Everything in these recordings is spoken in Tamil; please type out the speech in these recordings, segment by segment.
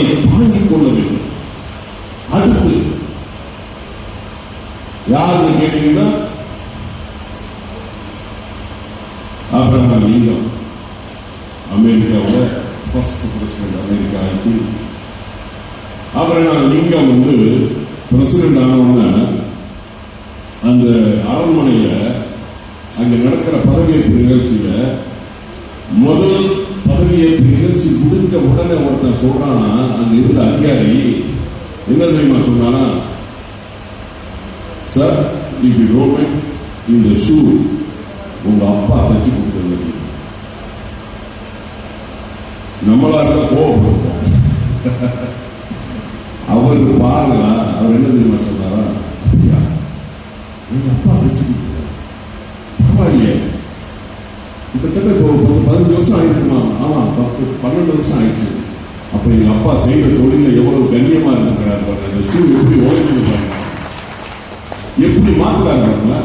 அதை தாங்கிக் கொள்ள வேண்டும். அடுத்து யாருன்னு கேட்டீங்கன்னா அப்ரஹாம் லிங்கம் அமெரிக்காவோட ஃபர்ஸ்ட் பிரசிடென்ட் அமெரிக்கா ஐடி அப்ரஹாம் லிங்கம் வந்து பிரசிடென்ட் ஆனவங்க அந்த அரண்மனையில அங்க நடக்கிற பதவியேற்பு நிகழ்ச்சியில முதல் பதவியேற்பு நிகழ்ச்சி முடிஞ்ச உடனே ஒருத்தன் சொல்றானா அங்க இருந்த அதிகாரி என்ன தெரியுமா சொன்னானா சார் இஃப் யூ டோன்ட் இந்த ஷூ உங்க அப்பா தச்சு கொடுத்தது நம்மளா இருந்தா கோவப்படுவோம் அவர் பாருங்க அவர் என்ன தெரியுமா சொன்னாரா அப்படியா எங்க அப்பா தச்சு கொடுத்தாரு பரவாயில்லையே கிட்டத்தட்ட இப்போ பத்து பதினஞ்சு வருஷம் ஆயிருக்குமா? ஆமா பத்து பன்னெண்டு வருஷம் ஆயிடுச்சு. அப்ப எங்க அப்பா செய்த தொழில எவ்வளவு கண்ணியமா இருக்கிறார் பாருங்க. அந்த ஷூ எப்படி ஓடிஞ்சது பாருங்க. எப்படி மாத்துறாங்க பாருங்க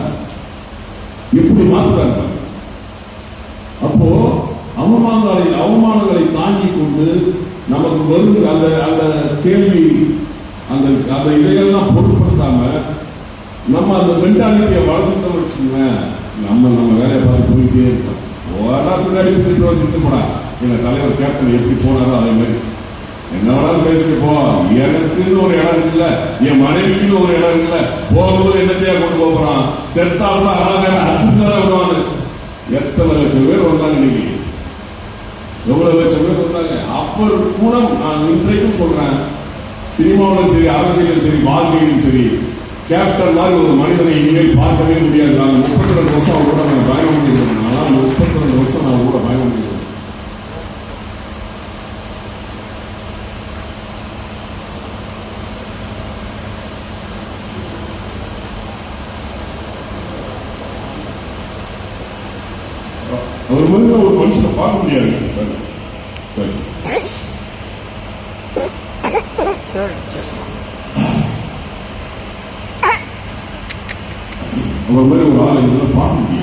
எப்படி மாத்துறாங்க பாருங்க. அப்போ அவமானங்களை அவமானங்களை தாங்கி கொண்டு நமக்கு வரும் அந்த அந்த கேள்வி அந்த அந்த இதையெல்லாம் பொருட்படுத்தாம நம்ம அந்த மென்டாலிட்டியை வளர்த்துட்டோம் வச்சுக்கோங்களேன் நம்ம நம்ம வேலையை பார்த்து போயிட்டே இருக்கோம் ஓடா பின்னாடி திட்டு வச்சுட்டு போடா எங்க தலைவர் கேப்டன் எப்படி போனாரோ அதே மாதிரி. என்ன வேணாலும் பேசிட்டு போ. எனக்குன்னு ஒரு இடம் இருக்குல்ல என் மனைவிக்குன்னு ஒரு இடம் இருக்குல்ல போகும்போது என்னத்தையா கொண்டு போக போறான்? செத்தாலும் அழகாக அதுதான் விடுவாங்க எத்தனை லட்சம் பேர் வந்தாங்க இன்னைக்கு எவ்வளவு லட்சம் பேர் வந்தாங்க? அப்பர் கூட நான் இன்றைக்கும் சொல்றேன். சினிமாவிலும் சரி அரசியலும் சரி வாழ்க்கையிலும் சரி கேப்டன் மாதிரி ஒரு மனிதனை இனிமேல் பார்க்கவே முடியாது. நான் முப்பத்தி ரெண்டு வருஷம் அவர் கூட நான் பயணம் பண்ணியிருக்கேன் ஆனால் முப்பத்தி ரெண்டு வருஷம் நான் கூட பயணம் பண்ணியிருக்கேன் அவர் மாதிரி ஒரு மனுஷனை பார்க்க முடியாது. சார். சரி. சார் சரி. சரி அவர் மாதிரி ஒரு ஆள் எங்களால் பார்க்க முடியாது.